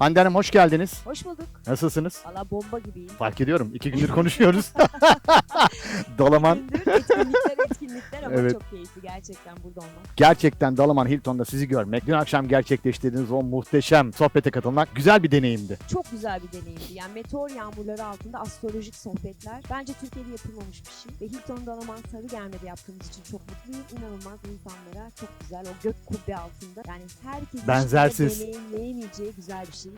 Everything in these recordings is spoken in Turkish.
Hande Hanım hoş geldiniz. Hoş bulduk. Nasılsınız? Valla bomba gibiyim. Fark ediyorum. İki gündür konuşuyoruz. Dalaman Gündür etkinlikler etkinlikler ama Evet. çok keyifli gerçekten burada olmak. gerçekten Dalaman Hilton'da sizi görmek, dün akşam gerçekleştirdiğiniz o muhteşem sohbete katılmak güzel bir deneyimdi. Çok güzel bir deneyimdi. Yani meteor yağmurları altında astrolojik sohbetler. Bence Türkiye'de yapılmamış bir şey. Ve Hilton Dalaman Sarıgerme'de yaptığımız için çok mutluyum. İnanılmaz insanlara çok güzel o gök kubbe altında. Yani herkesin Benzersiz. deneyimleyemeyeceği güzel bir deneyimlettik.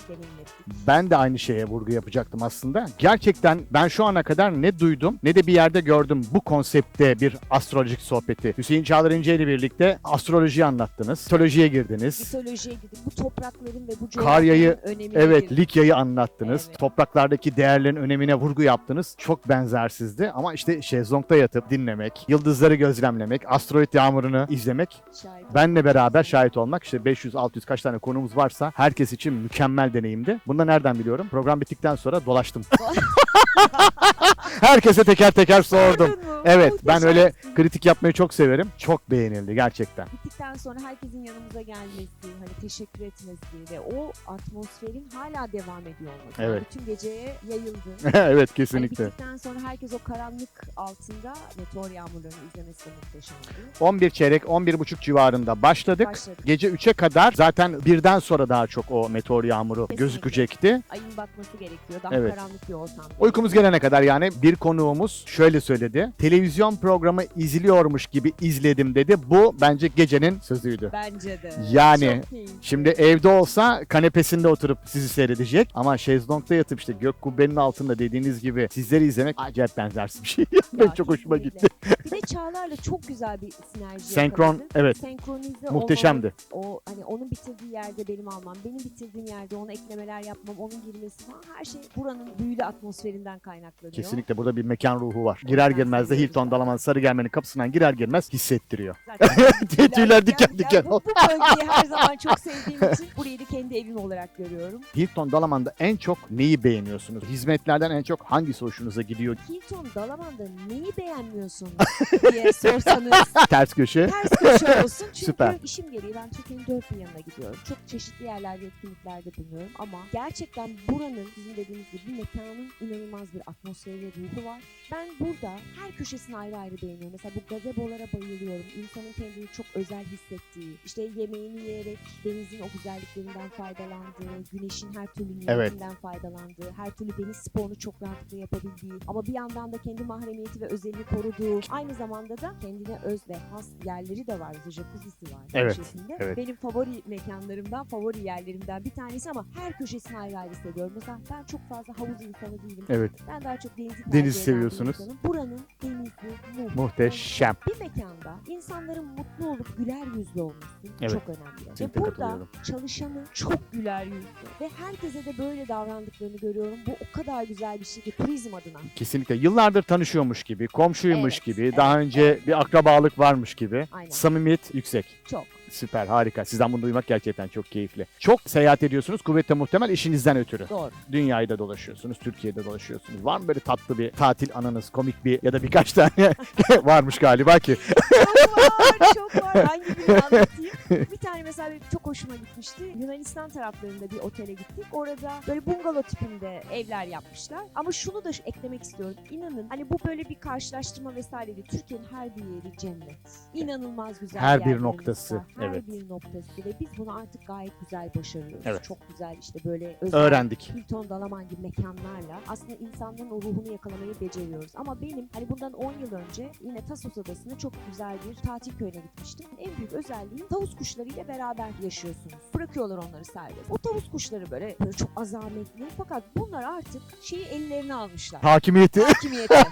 Ben de aynı şeye vurgu yapacaktım aslında. Gerçekten ben şu ana kadar ne duydum ne de bir yerde gördüm bu konsepte bir astrolojik sohbeti. Hüseyin Çağlar İnce ile birlikte astrolojiyi anlattınız. Astrolojiye girdiniz. Mitolojiye gidip bu toprakların ve bu Karyayı, coğrafyanın önemine Evet, girdik. Likya'yı anlattınız. Evet. Topraklardaki değerlerin önemine vurgu yaptınız. Çok benzersizdi ama işte şezlongda yatıp dinlemek, yıldızları gözlemlemek, asteroid yağmurunu izlemek, Şahit benle beraber şahit olmak işte 500-600 kaç tane konumuz varsa herkes için mükemmel deneyimdi. Bunu da nereden biliyorum? Program bittikten sonra dolaştım. Herkese teker teker sordum. Evet, ben öyle kritik yapmayı çok severim. Çok beğenildi gerçekten. Bittikten sonra herkesin yanımıza gelmesi, hani teşekkür etmesi ve o atmosferin hala devam ediyor olması. Yani Evet. bütün geceye yayıldı. evet Hani kesinlikle. bittikten sonra herkes o karanlık altında meteor yağmurlarını izlemesi de muhteşemdi. 11 çeyrek 11 buçuk civarında başladık. Başladık. Gece 3'e kadar zaten birden sonra daha çok o meteor yağmuru Kesinlikle. gözükecekti. Ayın batması gerekiyor. Daha Evet. karanlık bir ortamda. Uykumuz gelene kadar yani bir konuğumuz şöyle söyledi. Televizyon programı izliyormuş gibi izledim dedi. Bu bence gecenin sözüydü. Bence de. Yani. Şimdi evde olsa kanepesinde oturup sizi seyredecek ama şezlongda yatıp işte gök kubbenin altında dediğiniz gibi sizleri izlemek acayip benzersiz bir şey. ben Ya, çok hoşuma gitti. De Çağlar'la çok güzel bir sinerji Senkron, yakaladık. evet. Senkronize Muhteşemdi. olmamız, o hani onun bitirdiği yerde benim almam, benim bitirdiğim yerde ona eklemeler yapmam, onun girmesi falan her şey buranın büyülü atmosferinden kaynaklanıyor. Kesinlikle burada bir mekan ruhu var. Girer Ben girmez de seviyorum Hilton zaten. Dalaman Sarıgerme'nin kapısından girer girmez hissettiriyor. Zaten Tüyler diken diken Bu, bu bölgeyi her zaman çok sevdiğim için burayı da kendi evim olarak görüyorum. Hilton Dalaman'da en çok neyi beğeniyorsunuz? Hizmetlerden en çok hangisi hoşunuza gidiyor? Hilton Dalaman'da neyi beğenmiyorsun diye sorsanız Ters köşe. ters köşe olsun. Çünkü Süper. işim gereği ben Türkiye'nin dört bir yanına gidiyorum. Çok çeşitli yerlerde etkinliklerde bulunuyorum ama gerçekten buranın sizin dediğiniz gibi bir mekanın inanılmaz bir atmosferi ve ruhu var. Ben burada her köşesini ayrı ayrı beğeniyorum. Mesela bu gazebolara bayılıyorum. İnsanın kendini çok özel hissettiği, işte yemeğini yiyerek denizin o güzelliklerinden faydalandığı, güneşin her türlü nimetinden faydalandığı, her türlü deniz sporunu çok rahatlıkla yapabildiği ama bir yandan da kendi mahremiyeti ve özelliğini koruduğu, aynı zamanda da kendine öz ve has yerleri de var. Jacuzzi'si var. Evet, şekilde. evet. Benim favori mekanlarımdan, favori yerlerimden bir tanesi ama her köşesini ayrı ayrı seviyorum. Mesela ben çok fazla havuz insanı değilim. Evet. Ben daha çok denizi Deniz seviyorsunuz. insanım. Buranın denizi muhteşem. Muhteşem. Bir mekanda insanların mutlu olup güler yüzlü olması Evet. çok önemli. Ve burada katılıyorum. çalışanı çok güler yüzlü ve herkese de böyle davrandıklarını görüyorum. Bu o kadar güzel bir şey ki turizm adına. Kesinlikle. Yıllardır tanışıyormuş gibi, komşuymuş Evet, gibi, daha önce bir akrabalık varmış gibi. Aynen. Samimiyet yüksek. Çok. Süper, harika. Sizden bunu duymak gerçekten çok keyifli. Çok seyahat ediyorsunuz. Kuvvetle muhtemel işinizden ötürü. Doğru. Dünyayı da dolaşıyorsunuz, Türkiye'de dolaşıyorsunuz. Var mı böyle tatlı bir tatil anınız, komik bir ya da birkaç tane varmış galiba ki. çok var, çok var. Hangi birini anlatayım? Bir tane mesela benim çok hoşuma gitmişti. Yunanistan taraflarında bir otele gittik. Orada böyle bungalov tipinde evler yapmışlar. Ama şunu da eklemek istiyorum. İnanın hani bu böyle bir karşılaştırma vesaire değil. Türkiye'nin her bir yeri cennet. İnanılmaz güzel Her bir noktası, var. Her evet. bir noktası ve biz bunu artık gayet güzel başarıyoruz. Evet. Çok güzel işte böyle özel Öğrendik. Hilton, Dalaman gibi mekanlarla aslında insanların o ruhunu yakalamayı beceriyoruz. Ama benim hani bundan 10 yıl önce yine Tasos Adası'na çok güzel bir tatil köyüne gitmiştim. En büyük özelliği tavus kuşlarıyla beraber yaşıyorsunuz. Bırakıyorlar onları serbest. O tavus kuşları böyle, böyle çok azametli fakat bunlar artık şeyi ellerine almışlar. Hakimiyeti. Hakimiyeti.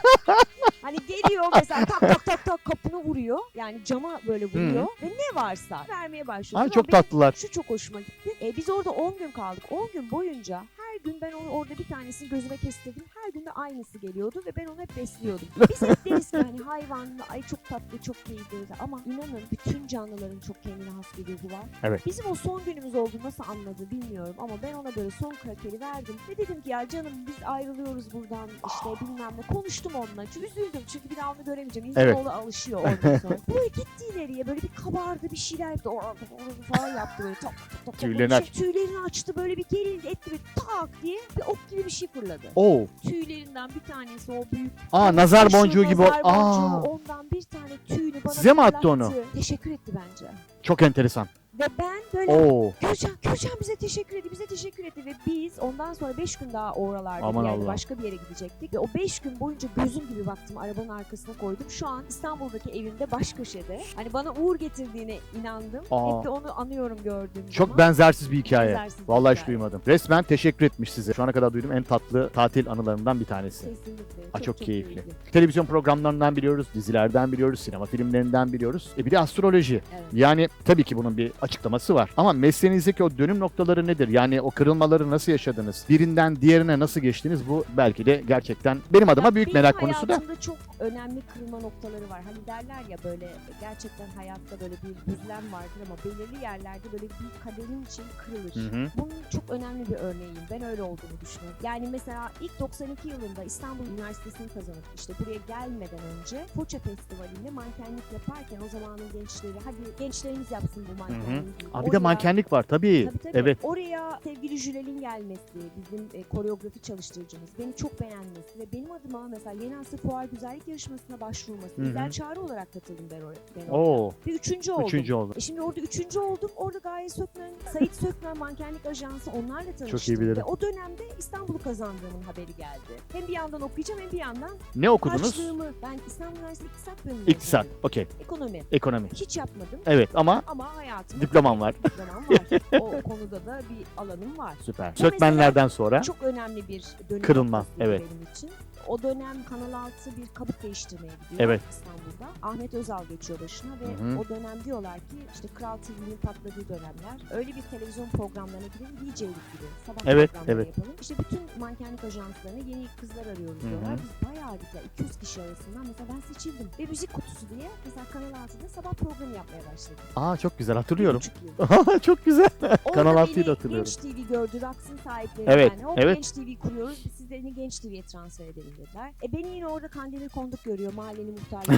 Hani geliyor mesela tak tak tak tak kapını vuruyor. Yani cama böyle vuruyor ve ne varsa vermeye başlıyor. Ay çok benim tatlılar. şu çok hoşuma gitti. E, biz orada 10 gün kaldık. 10 gün boyunca gün ben onu orada bir tanesini gözüme kestirdim. Her gün de aynısı geliyordu ve ben onu hep besliyordum. Biz hep deriz ki hani hayvan ay çok tatlı çok keyifli ama inanın bütün canlıların çok kendine has bir ruhu var. Evet. Bizim o son günümüz oldu nasıl anladı bilmiyorum ama ben ona böyle son krakeri verdim ve dedim ki ya canım biz ayrılıyoruz buradan işte bilmem ne konuştum onunla çünkü üzüldüm çünkü bir daha onu göremeyeceğim. İnsanoğlu alışıyor ondan sonra. böyle gitti ileriye böyle bir kabardı bir şeyler yaptı "Or- or- falan yaptı böyle tak tak. Tüylerini Şey, Tüylerini açtı böyle bir gerildi etti bir tak diye bir ok gibi bir şey fırladı. Oo. Tüylerinden bir tanesi o büyük Aa nazar Meşhur boncuğu gibi. nazar Aa. ondan bir tane tüyünü bana Size mi attı onu? Teşekkür etti bence. Çok enteresan. Ve ben böyle Oo. Gürcan, Gürcan bize teşekkür etti, bize teşekkür etti ve biz ondan sonra 5 gün daha oralarda Aman bir yerde Allah. başka bir yere gidecektik. Ve o 5 gün boyunca gözüm gibi baktım arabanın arkasına koydum. Şu an İstanbul'daki evimde baş köşede. Hani bana uğur getirdiğine inandım. Aa. Hep de onu anıyorum gördüğüm Çok zaman. benzersiz bir hikaye. Benzersiz bir Vallahi hiç hikaye. duymadım. Resmen teşekkür etmiş size. Şu ana kadar duyduğum en tatlı tatil anılarımdan bir tanesi. Kesinlikle. Aa, çok keyifli. iyiydi. Televizyon programlarından biliyoruz, dizilerden biliyoruz, sinema filmlerinden biliyoruz. E bir de astroloji. Evet. Yani tabii ki bunun bir açıklaması var. Ama mesleğinizdeki o dönüm noktaları nedir? Yani o kırılmaları nasıl yaşadınız? Birinden diğerine nasıl geçtiniz? Bu belki de gerçekten benim adıma Ya büyük benim merak konusu da. hayatımda çok önemli kırılma noktaları var. Hani derler ya böyle gerçekten hayatta böyle bir düzlem vardır ama belirli yerlerde böyle bir kaderin için kırılır. Hı hı. Bunun çok önemli bir örneğiyim. Ben öyle olduğunu düşünüyorum. Yani mesela ilk 92 yılında İstanbul Üniversitesi'ni kazanıp işte buraya gelmeden önce Foça Festivali'nde mankenlik yaparken o zamanın gençleri hadi gençlerimiz yapsın bu mankenliği. Aa, bir de mankenlik var tabii. Tabii tabii. Evet. Oraya sevgili Jüler'in gelmesi, bizim e, koreografi çalıştırıcımız, beni çok beğenmesi ve benim adıma mesela Yeni Asır Fuar Güzellik Yarışması'na başvurması. Hı hı. Güzel çağrı olarak katıldım ben oraya. Ben oraya. Oo, Ve üçüncü oldum. üçüncü oldu. E şimdi orada üçüncü oldum. Orada Gaye Sökmen, Sait Sökmen Mankenlik Ajansı onlarla tanıştım. bilirim. Ve o dönemde İstanbul'u kazandığımın haberi geldi. Hem bir yandan okuyacağım hem bir yandan Ne okudunuz? harçlığımı. Ben İstanbul Üniversitesi İktisat Bölümü İktisat. Okey. Ekonomi. Ekonomi. Hiç yapmadım Evet ama ama hayatımda Diplomam var. Diplomam var. o konuda da bir alanım var. süper. Bu Sökmenlerden sonra Çok önemli bir dönem Kırılma, evet. benim için. O dönem Kanal 6 bir kabuk değiştirmeye gidiyor Evet. İstanbul'da. Ahmet Özal geçiyor başına ve Hı hı. o dönem diyorlar ki işte Kral TV'nin patladığı dönemler. Öyle bir televizyon programlarına gidelim DJ'lik gibi. Sabah Evet, programları evet. yapalım. İşte bütün mankenlik ajanslarına yeni kızlar arıyoruz Hı hı. diyorlar. Biz bayağı bir ya 200 kişi arasından mesela ben seçildim. Ve müzik kutusu diye mesela Kanal 6'da sabah programı yapmaya başladım. Aa çok güzel hatırlıyorum. çok güzel. Kanal beni 6'yı da hatırlıyorum. Genç TV gördü, Raksın sahipleri Evet, yani. Hop evet. Genç TV kuruyoruz, biz sizlerini Genç TV'ye transfer edelim dediler. E beni yine orada Kandemir Konduk görüyor, mahallenin muhtarlığı.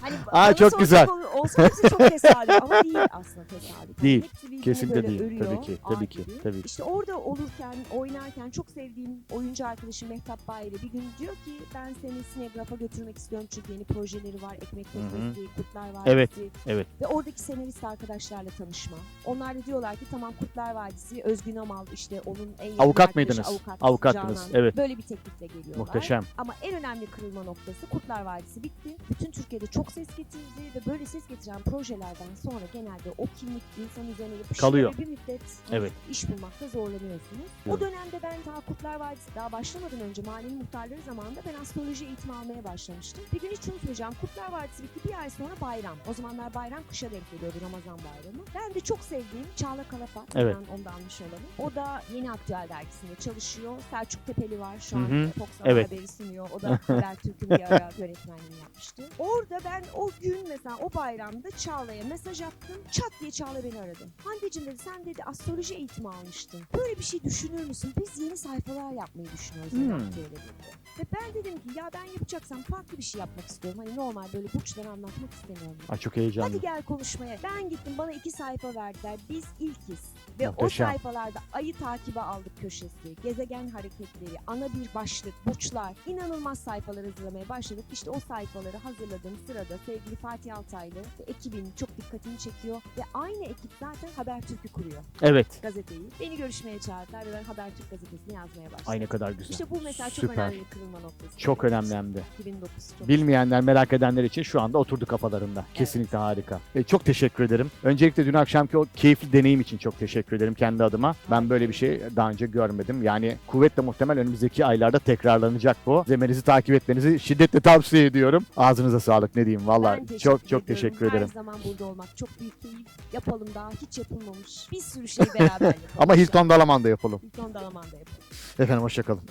Hani Aa, çok güzel. ol- Olsa hepsi çok tesadüf ama değil aslında tesadüf. Değil, Hepsi birbirini kesinlikle değil. örüyor, Tabii ki, tabii ki, gibi. tabii ki. İşte orada olurken, oynarken çok sevdiğim oyuncu arkadaşım Mehtap Bayri bir gün diyor ki ben seni Sinegraf'a götürmek istiyorum çünkü yeni projeleri var. Ekmek. Teknesi, Kurtlar Vadisi. Evet, evet. Ve oradaki senarist arkadaşlarla tanışma. Onlar da diyorlar ki tamam Kurtlar Vadisi Özgün Amal işte onun en yakın Avukat mıydınız? Avukat, Avukattınız, Canan. evet. Böyle bir teklifle geliyorlar. Muhteşem. Ama en önemli kırılma noktası Kurtlar Vadisi bitti. Bütün Türkiye'de çok ses getirdi ve böyle ses getiren projelerden sonra genelde o kimlik insan üzerine yapışıyor Kalıyor. ve bir müddet Evet. iş bulmakta zorlanıyorsunuz. Evet. O dönemde ben daha Kurtlar Vadisi daha başlamadan önce mahallenin muhtarları zamanında ben astroloji eğitimi almaya başlamıştım. Bir gün hiç unutmayacağım Kurtlar Vadisi bitti bir ay sonra bayram. O zamanlar bayram kışa denk geliyordu Ramazan bayramı. Ben de çok sevdiğim Çağla Kalafat. Evet. Ben ondan almış olalım. O da Yeni Aktüel dergisinde çalışıyor. Selçuk Tepeli var şu an hı. Fox Evet. haberi sunuyor. O da Habertürk'ün bir ara yönetmenliğini yapmıştı. Orada ben o gün mesela o bayramda Çağla'ya mesaj attım. Çat diye Çağla beni aradı. Hande'cim dedi sen dedi astroloji eğitimi almıştın. Böyle bir şey düşünür müsün? Biz yeni sayfalar yapmayı düşünüyoruz. Hmm. Dedi. Ve ben dedim ki ya ben yapacaksam farklı bir şey yapmak istiyorum. Hani normal böyle burçları anlatmak istemiyorum. Aa, çok heyecanlı. Hadi gel konuşmaya. Ben gittim bana iki sayfa verdiler. Biz ilkiz. Ve Muhteşem. o sayfalarda ayı takibe aldık köşesi, gezegen hareketleri, ana bir başlık, burçlar, inanılmaz sayfalar hazırlamaya başladık. İşte o sayfaları hazırladığım sırada sevgili Fatih Altaylı ve ekibin çok dikkatini çekiyor. Ve aynı ekip zaten Habertürk'ü kuruyor Evet. gazeteyi. Beni görüşmeye çağırdılar ve ben Habertürk gazetesini yazmaya başladım. Ay ne kadar güzel. İşte bu mesela çok Süper. önemli bir kırılma noktası. Çok önemli hem de. 2009 çok Bilmeyenler, merak edenler için şu anda oturdu kafalarında. Kesinlikle harika. E, çok teşekkür ederim. Öncelikle dün akşamki o keyifli deneyim için çok teşekkür ederim kendi adıma. Ben böyle bir şey daha önce görmedim. Yani kuvvetle muhtemel önümüzdeki aylarda tekrarlanacak bu. Zemenizi takip etmenizi şiddetle tavsiye ediyorum. Ağzınıza sağlık ne diyeyim. Ben Valla teşekkür çok çok ediyorum. teşekkür Her ederim. zaman burada olmak çok büyük keyif. Yapalım daha hiç yapılmamış. Bir sürü şey beraber yapalım. Ama Hilton Dalaman'da yapalım. Hilton Dalaman'da yapalım. Efendim hoşçakalın.